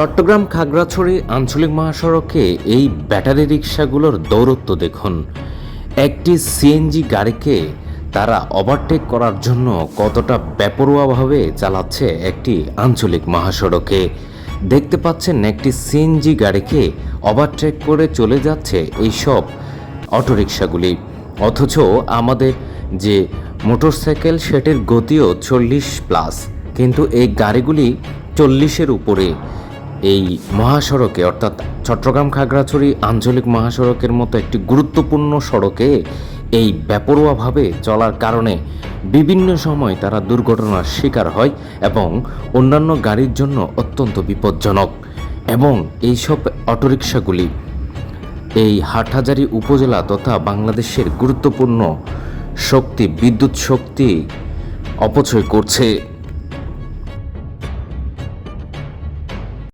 চট্টগ্রাম খাগড়াছড়ি আঞ্চলিক মহাসড়কে এই ব্যাটারি রিক্সাগুলোর দৌরত্ব দেখুন। একটি সিএনজি গাড়িকে তারা ওভারটেক করার জন্য কতটা বেপরোয়াভাবে চালাচ্ছে একটি আঞ্চলিক মহাসড়কে। দেখতে পাচ্ছেন একটি সিএনজি গাড়িকে ওভারটেক করে চলে যাচ্ছে এইসব অটোরিকশাগুলি। অথচ আমাদের যে মোটরসাইকেল, সেটির গতিও চল্লিশ প্লাস। কিন্তু এই গাড়িগুলি চল্লিশের উপরে। এই মহাসড়কে, অর্থাৎ চট্টগ্রাম খাগড়াছড়ি আঞ্চলিক মহাসড়কের মতো একটি গুরুত্বপূর্ণ সড়কে এই বেপরোয়াভাবে চলার কারণে বিভিন্ন সময় তারা দুর্ঘটনার শিকার হয় এবং অন্যান্য গাড়ির জন্য অত্যন্ত বিপজ্জনক। এবং এইসব অটোরিকশাগুলি এই হাটহাজারি উপজেলা তথা বাংলাদেশের গুরুত্বপূর্ণ শক্তি, বিদ্যুৎ শক্তি অপচয় করছে।